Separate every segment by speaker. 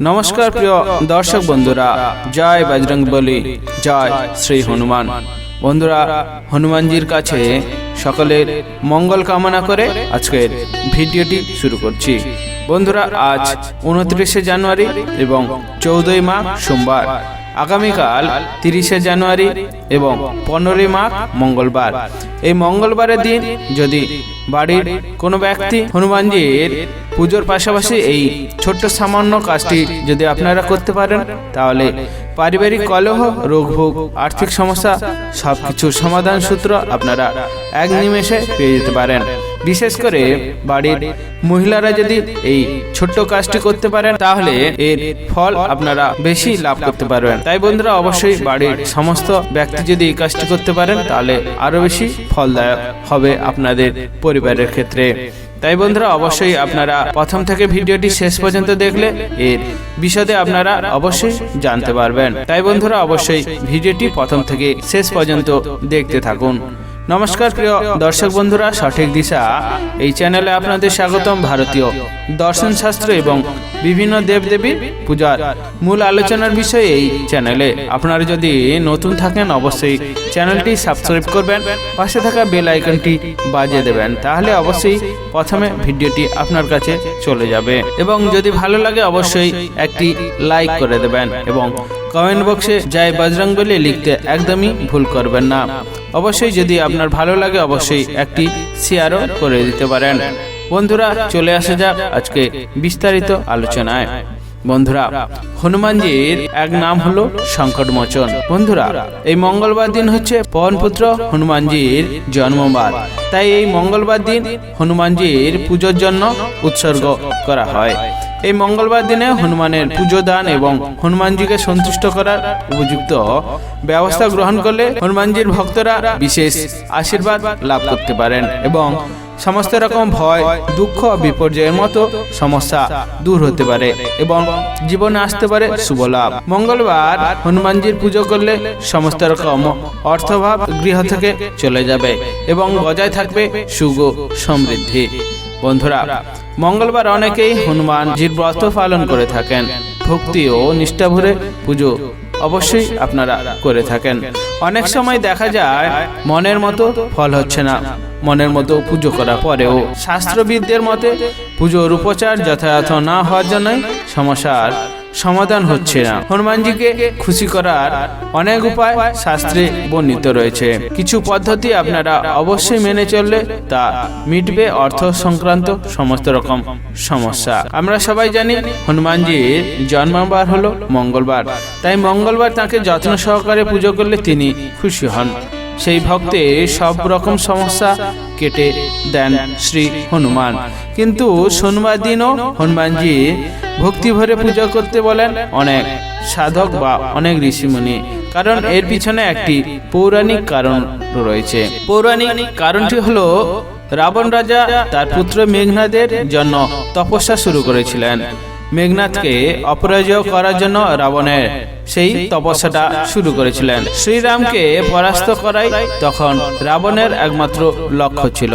Speaker 1: নমস্কার প্রিয় দর্শক বন্ধুরা, জয় বজরং বলি, জয় শ্রী হনুমান। বন্ধুরা, হনুমানজির কাছে সকলের মঙ্গল কামনা করে আজকের ভিডিওটি শুরু করছি। বন্ধুরা, আজ উনত্রিশে জানুয়ারি এবং চৌদ্দই মার্চ সোমবার। আগামীকাল তিরিশে জানুয়ারি এবং পনেরোই মাঘ মঙ্গলবার। এই মঙ্গলবারের দিন যদি বাড়ির কোনো ব্যক্তি হনুমানজির পুজোর পাশাপাশি এই ছোট্ট সামান্য কাজটি যদি আপনারা করতে পারেন, তাহলে পারিবারিক কলহ, রোগভোগ, আর্থিক সমস্যা সব কিছুর সমাধান সূত্র আপনারা এক নিমেষে পেয়ে যেতে পারেন। বিশেষ করে বাড়ির মহিলারা যদি এই ছোট্ট কাজটি করতে পারেন, তাহলে এর ফল আপনারা বেশি লাভ করতে পারবেন। তাই বন্ধুরা, অবশ্যই বাড়ির সমস্ত ব্যক্তি যদি এই কাজটি করতে পারেন, তাহলে আরও বেশি ফলদায়ক হবে আপনাদের পরিবারের ক্ষেত্রে। তাই বন্ধুরা, অবশ্যই আপনারা প্রথম থেকে ভিডিওটি শেষ পর্যন্ত দেখলে এর বিশদে আপনারা অবশ্যই জানতে পারবেন। তাই বন্ধুরা, অবশ্যই ভিডিওটি প্রথম থেকে শেষ পর্যন্ত দেখতে থাকুন। নমস্কার প্রিয় দর্শক বন্ধুরা, সঠিক দিশা। এই চ্যানেলে আপনাদের স্বাগতম ভারতীয় দর্শন শাস্ত্র এবং বিভিন্ন দেবদেবীর পূজার মূল আলোচনার বিষয়ে এই চ্যানেলে। আপনারা যদি নতুন থাকেন, অবশ্যই চ্যানেলটি সাবস্ক্রাইব করবেন, পাশে থাকা বেল আইকনটি বাজিয়ে দেবেন, তাহলে অবশ্যই প্রথমে ভিডিওটি আপনার কাছে চলে যাবে। এবং যদি ভালো লাগে, অবশ্যই একটি লাইক করে দেবেন এবং কমেন্ট বক্সে জয় বজরং বলে লিখতে একদমই ভুল করবেন না। অবশ্যই যদি আপনার ভালো লাগে, অবশ্যই একটি শেয়ারও করে দিতে পারেন। বন্ধুরা, চলে আসা যাক আজকে বিস্তারিত আলোচনায়। বন্ধুরা, হনুমানজির এক নাম হলো সংকটমোচন। বন্ধুরা, এই মঙ্গলবার দিন হচ্ছে পবনপুত্র হনুমানজির জন্মবার। তাই এই মঙ্গলবার দিন হনুমানজির পুজোর জন্য উৎসর্গ করা হয়। এই মঙ্গলবার দিনে হনুমানের পুজো দান এবং হনুমানজিকে সন্তুষ্ট করার উপযুক্ত ব্যবস্থা গ্রহণ করলে হনুমানজির ভক্তরা বিশেষ আশীর্বাদ লাভ করতে পারেন এবং সমস্ত রকম ভয়, দুঃখ, বিপর্যয়ের মতো সমস্যা দূর হতে পারে এবং জীবনে আসতে পারে শুভ লাভ। মঙ্গলবার হনুমানজির পুজো করলে সমস্ত রকম অর্থভাব গৃহ থেকে চলে যাবে এবং বজায় থাকবে সুখ সমৃদ্ধি। বন্ধুরা মঙ্গলবার অনেকেই হনুমানজির ব্রত পালন করে থাকেন। ভক্তি ও নিষ্ঠা ভরে পুজো অবশ্যই আপনারা করে থাকেন। অনেক সময় দেখা যায়, মনের মতো ফল হচ্ছে না। মনের মতো পুজো করা পরেও শাস্ত্রবিদদের মতে পুজোর উপচার যথাযথ না হওয়ার জন্যই সমস্যার সমাধান হচ্ছে না। হনুমানজিকে খুশি করার অনেক উপায় শাস্ত্রে বর্ণিত রয়েছে। কিছু পদ্ধতি আপনারা অবশ্যই মেনে চললে তা মিটবে অর্থ সংক্রান্ত সমস্ত রকম সমস্যা। আমরা সবাই জানি হনুমানজির জন্মবার হলো মঙ্গলবার। তাই মঙ্গলবার তাকে যত্ন সহকারে পুজো করলে তিনি খুশি হন। সেই ভক্তের সব রকম সমস্যা কেটে দেন শ্রী হনুমান। কিন্তু সোমবার দিনও হনুমানজি ভক্তি ভরে পূজা করতে বলেন অনেক সাধক বা অনেক ঋষিমুনি। কারণ এর পিছনে একটি পৌরাণিক কারণ রয়েছে। পৌরাণিক কারণটি হলো, রাবণ রাজা তার পুত্র মেঘনাদের জন্য তপস্যা শুরু করেছিলেন। মেঘনাথকে অপরাজয় করার জন্য রাবণের সেই তপস্যাটা শুরু করেছিলেন। শ্রীরামকে পরাস্ত করাই তখন রাবণের একমাত্র লক্ষ্য ছিল।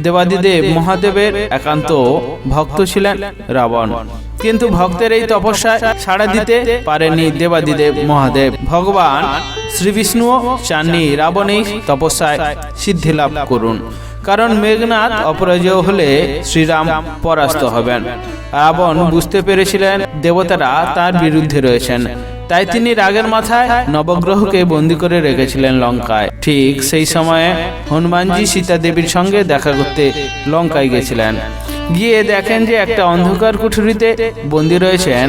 Speaker 1: দেবাদিদেব মহাদেবের একান্ত ভক্ত ছিলেন রাবণ। কিন্তু ভক্তের এই তপস্যায় সাড়া দিতে পারেনি দেবাদিদেব মহাদেব। ভগবান শ্রী বিষ্ণুও চাননি রাবণ এই তপস্যায় সিদ্ধি লাভ করুন। কারণ মেঘনাথ অপরাজয় হলে শ্রীরাম পরাস্ত হবেন। রাবণ বুঝতে পেরেছিলেন দেবতারা তার বিরুদ্ধে রয়েছেন। তাই তিনি রাগের মাথায় নবগ্রহকে বন্দি করে রেখেছিলেন লঙ্কায়। ঠিক সেই সময়ে হনুমানজি সীতা দেবীর সঙ্গে দেখা করতে লঙ্কায় গেছিলেন। গিয়ে দেখেন যে একটা অন্ধকার কুঠুরিতে বন্দি রয়েছেন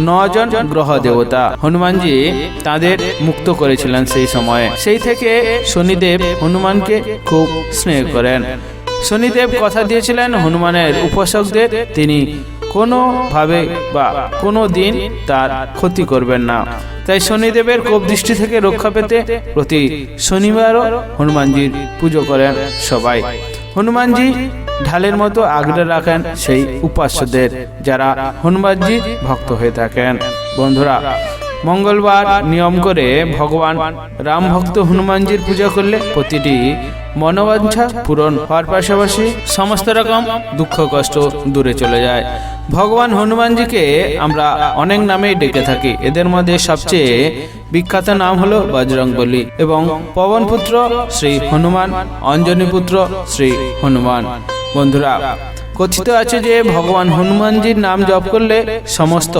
Speaker 1: নজন গ্রহ দেবতা হনুমানজি তাদের মুক্ত করেছিলেন সেই সময়ে। সেই থেকে শনিদেব হনুমানকে খুব স্নেহ করেন। শনিদেব কথা দিয়েছিলেন হনুমানের উপাসকদের, তিনি কোনোভাবে বা কোনো দিন তার ক্ষতি করবেন না। তাই শনিদেবের কোপ দৃষ্টি থেকে রক্ষা পেতে প্রতি শনিবারও হনুমানজির পুজো করেন সবাই। হনুমানজি ঢালের মতো আগলে রাখেন সেই উপাস্যদের যারা হনুমানজি ভক্ত হয়ে থাকেন। বন্ধুরা, মঙ্গলবার নিয়ম করে ভগবান রাম ভক্ত হনুমানজির পূজা করলে প্রতিটি মনোবাঞ্ছা পূরণ হওয়ার পাশাপাশি সমস্ত রকম দুঃখ কষ্ট দূরে চলে যায়। ভগবান হনুমানজিকে আমরা অনেক নামেই ডেকে থাকি। এদের মধ্যে সবচেয়ে বিখ্যাত নাম হলো বজরংবলী এবং পবনপুত্র শ্রী হনুমান অঞ্জনী পুত্র শ্রী হনুমান। বন্ধুরা, কথিত আছে যে ভগবান হনুমানজির নাম জপ করলে সমস্ত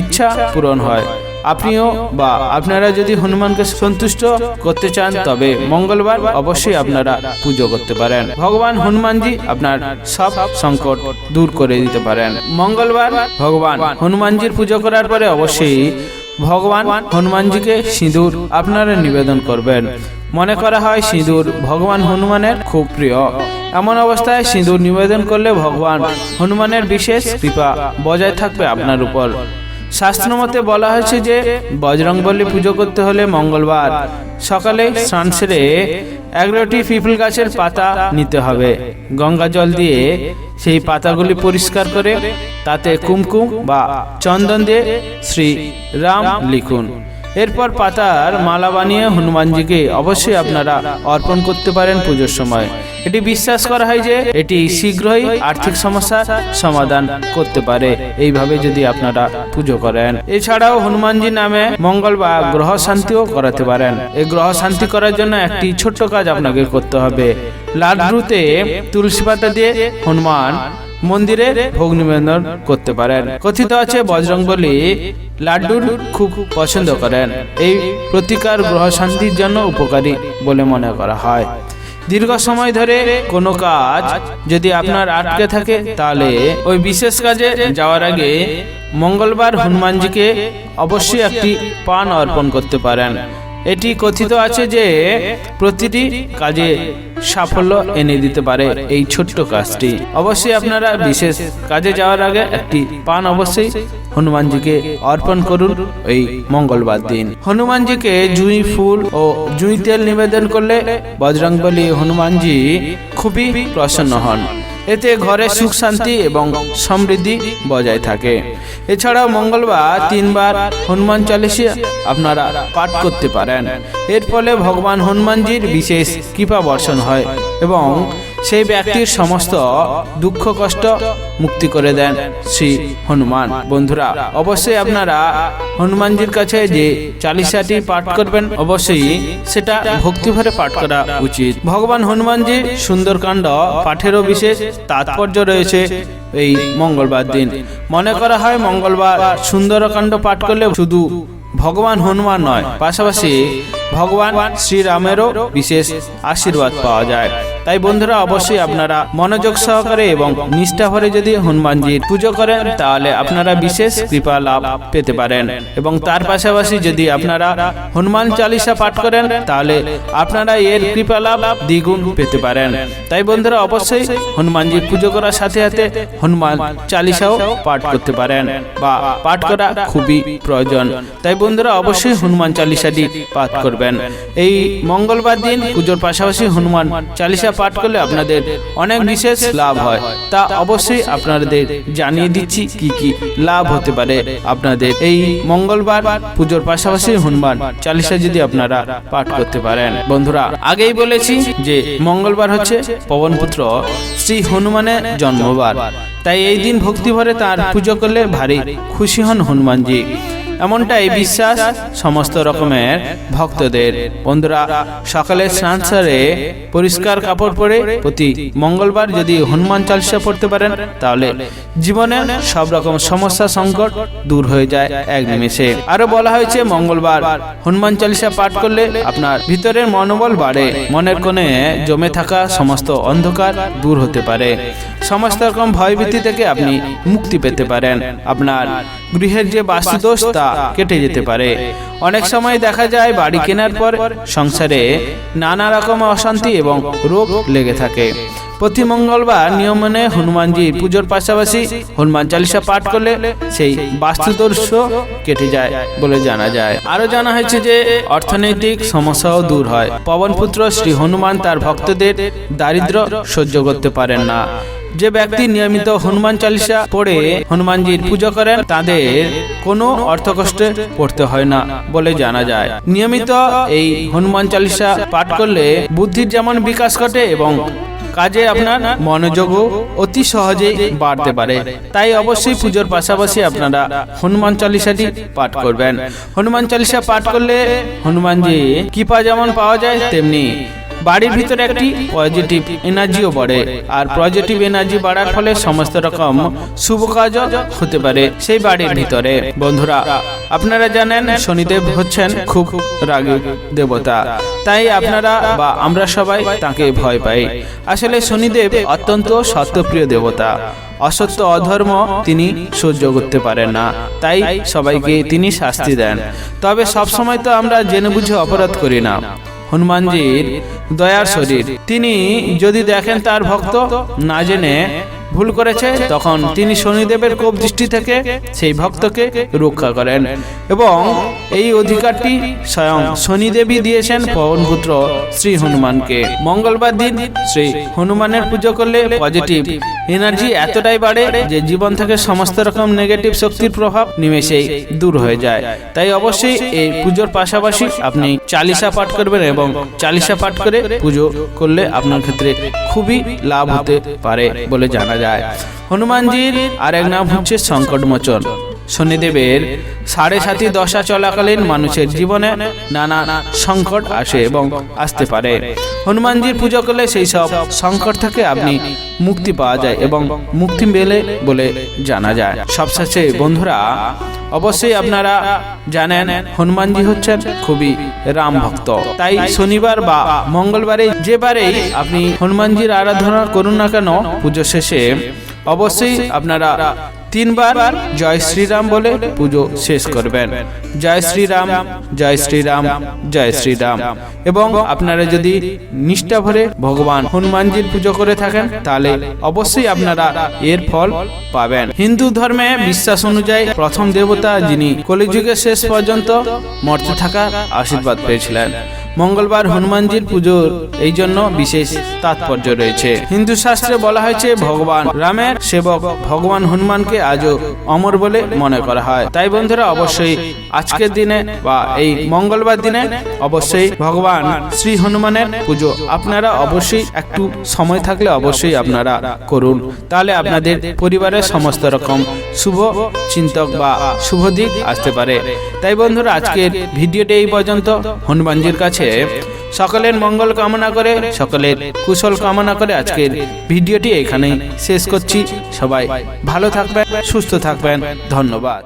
Speaker 1: ইচ্ছা পূরণ হয়। আপনিও বা আপনারা যদি হনুমানকে সন্তুষ্ট করতে চান, তবে মঙ্গলবার অবশ্যই আপনারা পুজো করতে পারেন। ভগবান হনুমানজি আপনার সব সংকট দূর করে দিতে পারেন। মঙ্গলবার ভগবান হনুমানজির পুজো করার পরে অবশ্যই ভগবান হনুমানজিকে সিঁদুর আপনারা নিবেদন করবেন। মনে করা হয় সিঁদুর ভগবান হনুমানের খুব প্রিয়। এমন অবস্থায় সিঁদুর নিবেদন করলে ভগবান হনুমানের বিশেষ কৃপা বজায় থাকবে আপনার উপর। শাস্ত্রমতে বলা হয়েছে যে, বজরংবলী পুজো করতে হলে মঙ্গলবার সকালে স্নান সেরে এগারোটি পিপল গাছের পাতা নিতে হবে। গঙ্গা জল দিয়ে সেই পাতাগুলি পরিষ্কার করে তাতে কুমকুম বা চন্দন দিয়ে শ্রী রাম লিখুন। এরপর পাতার মালা বানিয়ে হনুমানজিকে অবশ্যই আপনারা অর্পণ করতে পারেন পুজোর সময়। এটি বিশ্বাস করা হয় যে এটি শীঘ্রই আর্থিক সমস্যার সমাধান করতে পারে। এইভাবে যদি আপনারা পুজো করেন। এছাড়াও হনুমানজি নামে মঙ্গল বা গ্রহ শান্তিও করাতে পারেন। এই গ্রহ শান্তি করার জন্য একটি ছোট্ট কাজ আপনাকে করতে হবে। লাড্ডুতে তুলসী পাতা দিয়ে হনুমান মন্দিরে ভোগ নিবেদন করতে পারেন। কথিত আছে বজরংবলী লাড্ডুর খুব পছন্দ করেন। এই প্রতিকার গ্রহ শান্তির জন্য উপকারী বলে মনে করা হয়। দীর্ঘ সময় ধরে কোনো কাজ যদি আপনার আটকে থাকে, তাহলে ওই বিশেষ কাজে যাওয়ার আগে মঙ্গলবার হনুমানজিকে অবশ্যই একটি পান অর্পণ করতে পারেন। এটি কথিত আছে যে প্রতিটি কাজে সাফল্য এনে দিতে পারে এই ছোট্ট কাজটি। অবশ্যই আপনারা বিশেষ কাজে যাওয়ার আগে একটি পান অবশ্যই হনুমানজিকে অর্পণ করুন এই মঙ্গলবার দিন। হনুমানজিকে জুঁই ফুল ও জুঁই তেল নিবেদন করলে বজরংবলী হনুমানজি খুবই প্রসন্ন হন। এতে ঘরে সুখ শান্তি এবং সমৃদ্ধি বজায় থাকে। এছাড়াও মঙ্গলবার তিনবার হনুমান চালিশা আপনারা পাঠ করতে পারেন। এর ফলে ভগবান হনুমানজির বিশেষ কৃপা বর্ষণ হয় এবং সেই ব্যক্তির সমস্ত দুঃখ, কষ্ট মুক্তি করে দেন শ্রী হনুমান। বন্ধুরা, অবশ্যই আপনারা হনুমানজির কাছে যে চালিশাটি পাঠ করবেন, অবশ্যই সেটা ভক্তিভরে পাঠ করা উচিত। ভগবান হনুমানজি সুন্দরকাণ্ড পাঠেরও বিশেষ তাৎপর্য রয়েছে এই মঙ্গলবার দিন। মনে করা হয় মঙ্গলবার সুন্দরকাণ্ড পাঠ করলে শুধু ভগবান হনুমান নয়, পাশাপাশি ভগবান শ্রীরামেরও বিশেষ আশীর্বাদ পাওয়া যায়। তাই বন্ধুরা, অবশ্যই আপনারা মনোযোগ সহকারে এবং নিষ্ঠা ভরে যদি হনুমানজির পুজো করেন, তাহলে আপনারা বিশেষ কৃপা লাভ পেতে পারেন। এবং তার পাশাপাশি যদি আপনারা হনুমান চালিসা পাঠ করেন, তাহলে আপনারা এর কৃপা লাভ দ্বিগুণ পেতে পারেন। তাই বন্ধুরা, অবশ্যই হনুমানজির পুজো করার সাথে সাথে হনুমান চালিসাও পাঠ করতে পারেন বা পাঠ করা খুবই প্রয়োজন। তাই বন্ধুরা অবশ্যই হনুমান চালিসাটি পাঠ করবেন। এই মঙ্গলবার দিন পুজোর পাশাপাশি হনুমান চালিসা পাঠ করলে আপনাদের অনেক বিশেষ লাভ হয়। তা অবশ্যই আপনাদের জানিয়ে দিচ্ছি কি কি লাভ হতে পারে আপনাদের। এই মঙ্গলবার পুজোর পাশাপাশি হনুমান চালিসা যদি আপনারা পাঠ করতে পারেন। বন্ধুরা, আগেই বলেছি যে মঙ্গলবার হচ্ছে পবনপুত্র শ্রী হনুমানের জন্মবার। তাই এই দিন ভক্তি ভরে তার পুজো করলে ভারী খুশি হন হনুমানজি। এমনটাই বিশ্বাস সমস্ত রকমের ভক্তদের। বন্ধুরা সকালে স্নান সারে পরিষ্কার কাপড় পরে প্রতি মঙ্গলবার যদি হনুমান চালিসা পড়তে পারেন তাহলে জীবনে সব রকম সমস্যা সংকট দূর হয়ে যায় এক নিমেষে। আরও বলা হয়েছে মঙ্গলবার হনুমান চালিসা পাঠ করলে আপনার ভিতরের মনোবল বাড়ে। মনের কোণে জমে থাকা সমস্ত অন্ধকার দূর হতে পারে। সমস্ত রকম ভয়ভীতি থেকে আপনি মুক্তি পেতে পারেন। আপনার গৃহের যে বাস্তুদোষ তা কেটে যেতে পারে। অনেক সময় দেখা যায় বাড়ি কেনার পর সংসারে নানা রকম অশান্তি এবং রোগ লেগে থাকে। প্রতি মঙ্গলবার নিয়ম মেনে হনুমানজি পুজোর পাশাপাশি হনুমান চালিসা পাঠ করলে সেই বাস্তুদর্শ কেটে যায় বলে জানা যায়। আরও জানা হয়েছে যে অর্থনৈতিক সমস্যাও দূর হয়। পবনপুত্র শ্রী হনুমান তার ভক্তদের দারিদ্র সহ্য করতে পারেন না। যে ব্যক্তি নিয়মিত হনুমান চালিসা পড়ে হনুমানজির পুজো করেন, তাদের কোনো অর্থ অর্থকষ্টে পড়তে হয় না বলে জানা যায়। নিয়মিত এই হনুমান চালিসা পাঠ করলে বুদ্ধির যেমন বিকাশ ঘটে এবং কাজে আপনার মনোযোগও অতি সহজেই বাড়তে পারে। তাই অবশ্যই পুজোর পাশাপাশি আপনারা হনুমান চালিসাটি পাঠ করবেন। হনুমান চালিসা পাঠ করলে হনুমানজি কৃপা যেমন পাওয়া যায়, তেমনি বাড়ির ভিতরে একটি পজিটিভ এনার্জিও বাড়ে আর পজিটিভ এনার্জি বাড়ার ফলে সমস্ত রকম শুভ কাজও হতে পারে সেই বাড়ির ভিতরে। বন্ধুরা, আপনারা জানেন, শনিদেব হচ্ছেন খুব রাগী দেবতা। তাই আপনারা বা আমরা সবাই তাকে ভয় পাই। আসলে শনিদেব অত্যন্ত সত্যপ্রিয় দেবতা। অসত্য, অধর্ম তিনি সহ্য করতে পারেন না। তাই সবাইকে তিনি শাস্তি দেন। তবে সবসময় তো আমরা জেনে বুঝে অপরাধ করি না। হনুমানজির দয়ার শরীর। তিনি যদি দেখেন তার ভক্ত না জেনে ভুল করেছে, তখন তিনি শনিদেবের কোপ দৃষ্টি থেকে সেই ভক্তকে রক্ষা করেন। এবং এই অধিকারটি স্বয়ং শনিদেবী দিয়েছেন পবনপুত্র শ্রী হনুমানকে। মঙ্গলবার দিন শ্রী হনুমানের পুজো করলে পজিটিভ এনার্জি এতটাই বাড়ে যে জীবন থেকে সমস্ত রকম নেগেটিভ শক্তির প্রভাব নিমেষেই দূর হয়ে যায়। তাই অবশ্যই এই পুজোর পাশাপাশি আপনি চালিশা পাঠ করবেন এবং চালিশা পাঠ করে পুজো করলে আপনার ক্ষেত্রে খুবই লাভ হতে পারে বলে জানা যায়। হনুমানজির আর এক নাম হচ্ছে সংকটমোচন। শনিদেবের সাড়ে সাতি দশা চলাকালীন মানুষের জীবনে নানা সংকট আসে এবং আসতে পারে। হনুমানজির পুজো করলে সেই সব সংকট থেকে আপনি মুক্তি পাওয়া যায় এবং মুক্তি মেলে বলে জানা যায়। সবশেষে বন্ধুরা অবশ্যই আপনারা জানেন হনুমানজি হচ্ছেন খুবই রাম ভক্ত। তাই শনিবার বা মঙ্গলবারে যেবারেই আপনি হনুমানজির আরাধনা করুন না কেন পুজো শেষে অবশ্যই আপনারা তিনবার জয় শ্রীরাম বলে পুজো শেষ করবেন। জয় শ্রীরাম জয় শ্রীরাম জয় শ্রীরাম। এবং আপনারা যদি নিষ্ঠা ভরে ভগবান হনুমানজির পুজো করে থাকেন, তাহলে অবশ্যই আপনারা এর ফল পাবেন। হিন্দু ধর্মে বিশ্বাস অনুযায়ী প্রথম দেবতা যিনি কলিযুগের শেষ পর্যন্ত মর্তে থাকার আশীর্বাদ পেয়েছিলেন। মঙ্গলবার হনুমানজির পুজোর এই জন্য বিশেষ তাৎপর্য রয়েছে। হিন্দু শাস্ত্রে বলা হয়েছে, ভগবান রামের সেবক ভগবান হনুমানকে আজও অমর বলে মনে করা হয়। তাই বন্ধুরা, অবশ্যই আজকের দিনে বা এই মঙ্গলবার দিনে অবশ্যই ভগবান শ্রী হনুমানের পুজো আপনারা অবশ্যই একটু সময় থাকলে অবশ্যই আপনারা করুন। তাহলে আপনাদের পরিবারের সমস্ত রকম শুভ চিন্তক বা শুভ দিক আসতে পারে। তাই বন্ধুরা, আজকের ভিডিওটি এই পর্যন্ত। হনুমানজির কাছে সকলের মঙ্গল কামনা করে, সকলের কুশল কামনা করে আজকের ভিডিওটি এখানেই শেষ করছি। সবাই ভালো থাকবেন, সুস্থ থাকবেন। ধন্যবাদ।